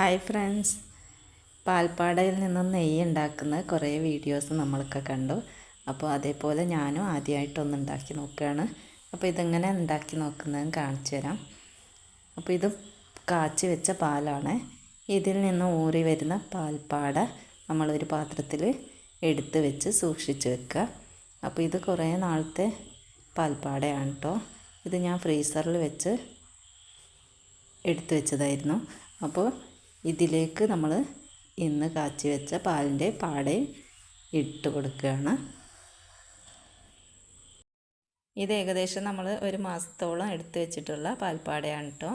Hi friends. പാൽപ്പാടയിൽ നിന്നും നെയ്യ് ഉണ്ടാക്കുന്ന കുറേ വീഡിയോസ് നമ്മളൊക്കെ കണ്ടു. അപ്പോൾ അതേപോലെ ഞാനും ആദ്യമായിട്ടൊന്ന് ഉണ്ടാക്കി നോക്കുകയാണ്. അപ്പോൾ ഇതെങ്ങനെ ഉണ്ടാക്കി നോക്കുന്നതെന്ന് കാണിച്ചു തരാം. അപ്പോൾ ഇത് കാച്ചി വെച്ച പാലാണ്. ഇതിൽ നിന്ന് ഊറി വരുന്ന പാൽപ്പാട നമ്മളൊരു പാത്രത്തിൽ എടുത്ത് വെച്ച് സൂക്ഷിച്ച് വെക്കുക. അപ്പോൾ ഇത് കുറേ നാളത്തെ പാൽപ്പാടയാണ് കേട്ടോ. ഇത് ഞാൻ ഫ്രീസറിൽ വെച്ച് എടുത്തു വെച്ചതായിരുന്നു. അപ്പോൾ ഇതിലേക്ക് നമ്മൾ ഇന്ന് കാച്ചി വെച്ച പാലിന്റെ പാടയും ഇട്ട് കൊടുക്കുകയാണ്. ഇത് ഏകദേശം നമ്മൾ ഒരു മാസത്തോളം എടുത്തു വെച്ചിട്ടുള്ള പാൽപ്പാടയാണ് കേട്ടോ.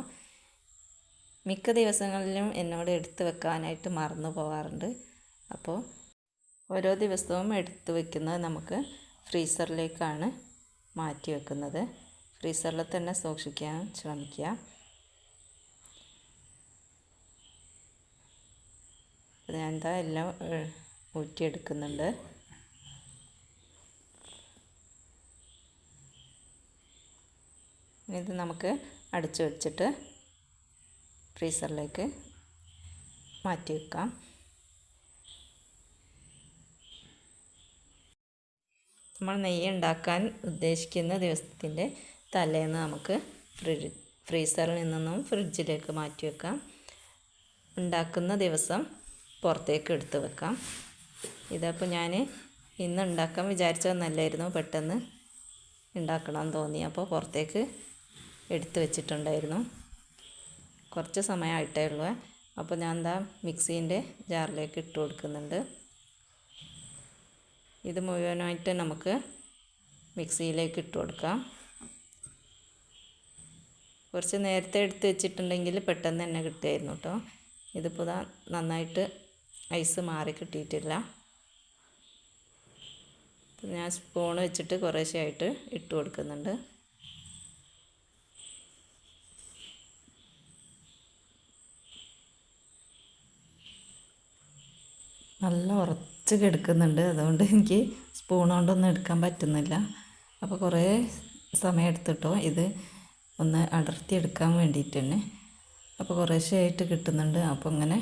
മിക്ക ദിവസങ്ങളിലും എന്നോട് എടുത്തു വെക്കാനായിട്ട് മറന്നു പോകാറുണ്ട്. അപ്പോൾ ഓരോ ദിവസവും എടുത്തു വെക്കുന്നത് നമുക്ക് ഫ്രീസറിലേക്കാണ് മാറ്റി വെക്കുന്നത്. ഫ്രീസറിൽ തന്നെ സൂക്ഷിക്കാൻ ശ്രമിക്കുക. ഞാൻ എന്താ എല്ലാം ഊറ്റിയെടുക്കുന്നുണ്ട്. ഇത് നമുക്ക് അടച്ചു വെച്ചിട്ട് ഫ്രീസറിലേക്ക് മാറ്റി വെക്കാം. നമ്മൾ നെയ്യ് ഉണ്ടാക്കാൻ ഉദ്ദേശിക്കുന്ന ദിവസത്തിന്റെ തലേന്ന് നമുക്ക് ഫ്രിഡ്ജ് ഫ്രീസറിൽ നിന്നും ഫ്രിഡ്ജിലേക്ക് മാറ്റി വെക്കാം. ഉണ്ടാക്കുന്ന ദിവസം പുറത്തേക്ക് എടുത്ത് വെക്കാം. ഇതപ്പോൾ ഞാൻ ഇന്ന് ഉണ്ടാക്കാൻ വിചാരിച്ചതൊന്നല്ലായിരുന്നു പെട്ടെന്ന് ഉണ്ടാക്കണം തോന്നി. അപ്പോൾ പുറത്തേക്ക് എടുത്ത് വെച്ചിട്ടുണ്ടായിരുന്നു. കുറച്ച് സമയമായിട്ടേ ഉള്ളൂ. അപ്പോൾ ഞാൻ എന്താ മിക്സീന്റെ ജാറിലേക്ക് ഇട്ട് കൊടുക്കുന്നുണ്ട്. ഇത് മുഴുവനായിട്ട് നമുക്ക് മിക്സിയിലേക്ക് ഇട്ട് കൊടുക്കാം. കുറച്ച് നേരത്തെ എടുത്ത് വെച്ചിട്ടുണ്ടെങ്കിൽ പെട്ടെന്ന് തന്നെ കിട്ടുമായിരുന്നു കേട്ടോ. ഇതിപ്പോൾ നന്നായിട്ട് ഐസ് മാറി കിട്ടിയിട്ടില്ല. ഞാൻ സ്പൂൺ വെച്ചിട്ട് കുറേശ്ശെയായിട്ട് ഇട്ട് കൊടുക്കുന്നുണ്ട്. നല്ല ഉറച്ച് കിടക്കുന്നുണ്ട്. അതുകൊണ്ട് എനിക്ക് സ്പൂൺ കൊണ്ടൊന്നും എടുക്കാൻ പറ്റുന്നില്ല. അപ്പോൾ കുറേ സമയം എടുത്തിട്ടോ. ഇത് ഒന്ന് അടർത്തി എടുക്കാൻ വേണ്ടിയിട്ട് തന്നെ അപ്പോൾ കുറേശ്ശെയായിട്ട് കിട്ടുന്നുണ്ട്. അപ്പോൾ ഇങ്ങനെ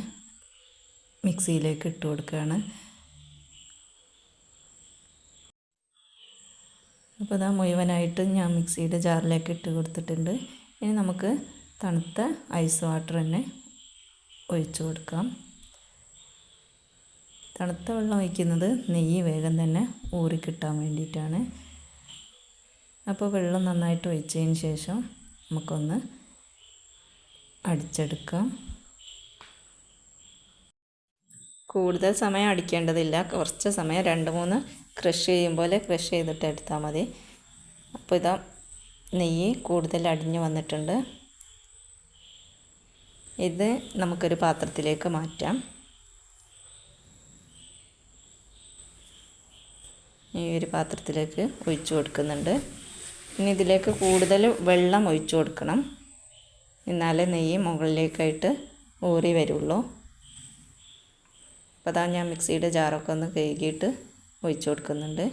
മിക്സിയിലേക്ക് ഇട്ട് കൊടുക്കുകയാണ്. അപ്പോൾ ഇതാ മുഴുവനായിട്ട് ഞാൻ മിക്സിയുടെ ജാറിലേക്ക് ഇട്ട് കൊടുത്തിട്ടുണ്ട്. ഇനി നമുക്ക് തണുത്ത ഐസ് വാട്ടർ തന്നെ ഒഴിച്ചു കൊടുക്കാം. തണുത്ത വെള്ളം ഒഴിക്കുന്നത് നെയ്യ് വേഗം തന്നെ ഊറി കിട്ടാൻ വേണ്ടിയിട്ടാണ്. അപ്പോൾ വെള്ളം നന്നായിട്ട് ഒഴിച്ചതിന് ശേഷം നമുക്കൊന്ന് അടിച്ചെടുക്കാം. കൂടുതൽ സമയം അടിക്കേണ്ടതില്ല. കുറച്ച് സമയം രണ്ട് മൂന്ന് ക്രഷ് ചെയ്യും പോലെ ക്രഷ് ചെയ്തിട്ട് എടുത്താൽ മതി. അപ്പോൾ ഇതാ നെയ്യ് കൂടുതൽ അടിഞ്ഞു വന്നിട്ടുണ്ട്. ഇത് നമുക്കൊരു പാത്രത്തിലേക്ക് മാറ്റാം. ഈ ഒരു പാത്രത്തിലേക്ക് ഒഴിച്ചു കൊടുക്കുന്നുണ്ട്. ഇനി ഇതിലേക്ക് കൂടുതൽ വെള്ളം ഒഴിച്ചു കൊടുക്കണം. എന്നാലേ നെയ്യ് മുകളിലേക്കായിട്ട് ഊറി വരുള്ളൂ. അപ്പോൾ അതാ ഞാൻ മിക്സിയുടെ ജാറൊക്കെ ഒന്ന് കഴുകിയിട്ട് ഒഴിച്ചു കൊടുക്കുന്നുണ്ട്.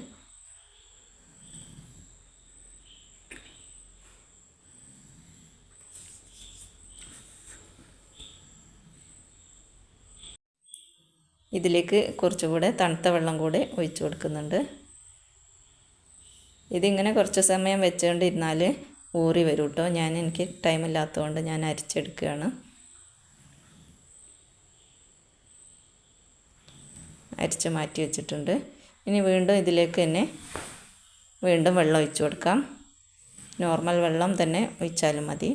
ഇതിലേക്ക് കുറച്ചുകൂടെ തണുത്ത വെള്ളം കൂടെ ഒഴിച്ചു കൊടുക്കുന്നുണ്ട്. ഇതിങ്ങനെ കുറച്ച് സമയം വെച്ചുകൊണ്ടിരുന്നാൽ ഊറി വരും കേട്ടോ ഞാൻ എനിക്ക് ടൈമില്ലാത്തതുകൊണ്ട് ഞാൻ അരിച്ചെടുക്കുകയാണ്. അരിച്ച് മാറ്റി വെച്ചിട്ടുണ്ട്. ഇനി വീണ്ടും ഇതിലേക്ക് തന്നെ വീണ്ടും വെള്ളം ഒഴിച്ചു കൊടുക്കാം. നോർമൽ വെള്ളം തന്നെ ഒഴിച്ചാലും മതി.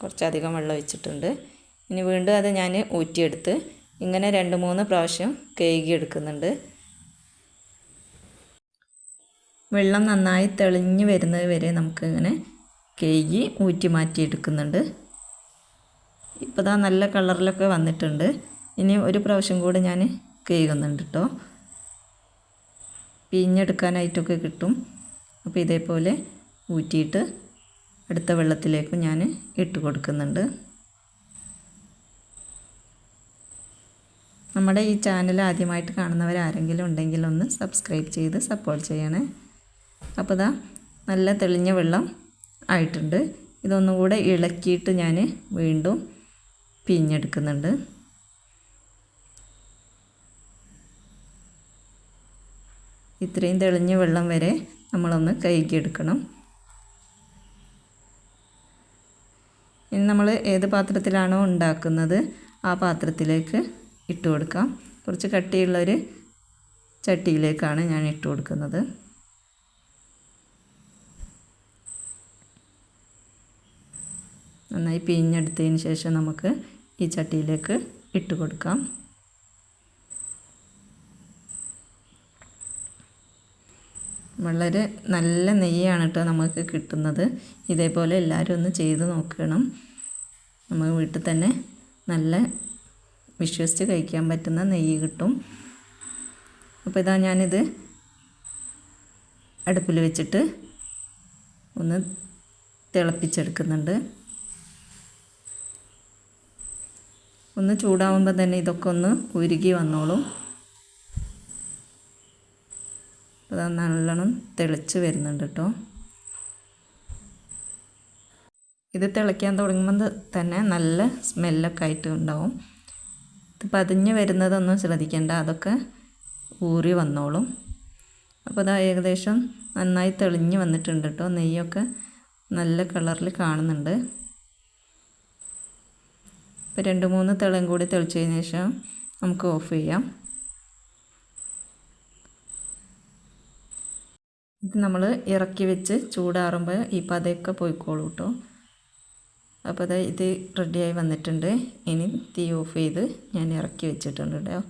കുറച്ചധികം വെള്ളം ഒഴിച്ചിട്ടുണ്ട്. ഇനി വീണ്ടും അത് ഞാൻ ഊറ്റിയെടുത്ത് ഇങ്ങനെ രണ്ട് മൂന്ന് പ്രാവശ്യം കേകി എടുക്കുന്നുണ്ട് വെള്ളം നന്നായി തെളിഞ്ഞ് വരുന്നത് വരെ നമുക്കിങ്ങനെ കേകി ഊറ്റി ഊറ്റി മാറ്റിയെടുക്കുന്നുണ്ട്. ഇപ്പോൾ ഇതാ നല്ല കളറിലൊക്കെ വന്നിട്ടുണ്ട്. ഇനി ഒരു പ്രാവശ്യം കൂടെ ഞാൻ കഴുകുന്നുണ്ട് കേട്ടോ പിഞ്ഞെടുക്കാനായിട്ടൊക്കെ കിട്ടും. അപ്പോൾ ഇതേപോലെ ഊറ്റിയിട്ട് അടുത്ത വെള്ളത്തിലേക്ക് ഞാൻ ഇട്ട് കൊടുക്കുന്നുണ്ട്. നമ്മുടെ ഈ ചാനൽ ആദ്യമായിട്ട് കാണുന്നവർ ആരെങ്കിലും ഉണ്ടെങ്കിൽ ഒന്ന് സബ്സ്ക്രൈബ് ചെയ്ത് സപ്പോർട്ട് ചെയ്യണേ. അപ്പോൾ ഇതാ നല്ല തെളിഞ്ഞ വെള്ളം ആയിട്ടുണ്ട്. ഇതൊന്നും കൂടെ ഇളക്കിയിട്ട് ഞാൻ വീണ്ടും പിഴിഞ്ഞെടുക്കുന്നുണ്ട് ഇത്രയും തെളിഞ്ഞ വെള്ളം വരെ നമ്മളൊന്ന് കഴുകിയെടുക്കണം ഇനി നമ്മൾ ഏത് പാത്രത്തിലാണോ ഉണ്ടാക്കുന്നത് ആ പാത്രത്തിലേക്ക് ഇട്ട് കൊടുക്കാം. കുറച്ച് കട്ടിയുള്ളൊരു ചട്ടിയിലേക്കാണ് ഞാൻ ഇട്ട് കൊടുക്കുന്നത്. നന്നായി പിഴിഞ്ഞെടുത്തതിന് ശേഷം നമുക്ക് ഈ ചട്ടിയിലേക്ക് ഇട്ട് കൊടുക്കാം. വളരെ നല്ല നെയ്യാണ് കേട്ടോ നമുക്ക് കിട്ടുന്നത്. ഇതേപോലെ എല്ലാവരും ഒന്ന് ചെയ്ത് നോക്കണം. നമ്മൾ വീട്ടിൽ തന്നെ നല്ല വിശ്വസിച്ച് കഴിക്കാൻ പറ്റുന്ന നെയ്യ് കിട്ടും. അപ്പോൾ ഇതാ ഞാനിത് അടുപ്പിൽ വെച്ചിട്ട് ഒന്ന് തിളപ്പിച്ചെടുക്കുന്നുണ്ട്. ഒന്ന് ചൂടാവുമ്പോൾ തന്നെ ഇതൊക്കെ ഒന്ന് ഉരുകി വന്നോളും. അപ്പോൾ നല്ലോണം തെളിച്ച് വരുന്നുണ്ട് കേട്ടോ ഇത് തിളയ്ക്കാൻ തുടങ്ങുമ്പോൾ തന്നെ നല്ല സ്മെല്ലൊക്കെ ആയിട്ട് ഉണ്ടാവും. ഇത് പതിഞ്ഞ് വരുന്നതൊന്നും ശ്രദ്ധിക്കേണ്ട അതൊക്കെ ഊറി വന്നോളും. അപ്പോൾ അത് ഏകദേശം നന്നായി തെളിഞ്ഞ് വന്നിട്ടുണ്ട് കേട്ടോ നെയ്യൊക്കെ നല്ല കളറിൽ കാണുന്നുണ്ട്. ഇപ്പോൾ രണ്ട് മൂന്ന് തിളം കൂടി തെളിച്ചതിന് ശേഷം നമുക്ക് ഓഫ് ചെയ്യാം. ഇത് നമ്മൾ ഇറക്കി വെച്ച് ചൂടാറുമ്പോൾ ഈ പതയൊക്കെ പോയിക്കോളൂ കേട്ടോ അപ്പോൾ അത് ഇത് റെഡിയായി വന്നിട്ടുണ്ട്. ഇനി തീ ഓഫ് ചെയ്ത് ഞാൻ ഇറക്കി വെച്ചിട്ടുണ്ട് കേട്ടോ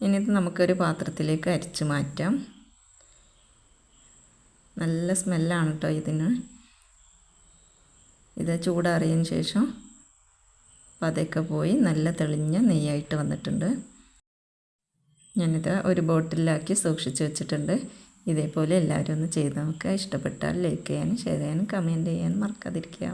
ഇനി ഇത് നമുക്കൊരു പാത്രത്തിലേക്ക് അരിച്ച് മാറ്റാം. നല്ല സ്മെല്ലാണ് കേട്ടോ ഇതിന്. ഇത് ചൂടാറിയതിന് ശേഷം പതയൊക്കെ പോയി നല്ല തെളിഞ്ഞ നെയ്യായിട്ട് വന്നിട്ടുണ്ട്. ഞാനിത് ഒരു ബോട്ടിലാക്കി സൂക്ഷിച്ച് വെച്ചിട്ടുണ്ട്. ഇതേപോലെ എല്ലാവരും ഒന്ന് ചെയ്ത് നോക്കുക. ഇഷ്ടപ്പെട്ടാൽ ലൈക്ക് ചെയ്യാനും ഷെയർ ചെയ്യാനും കമന്റ് ചെയ്യാനും മറക്കാതിരിക്കുക.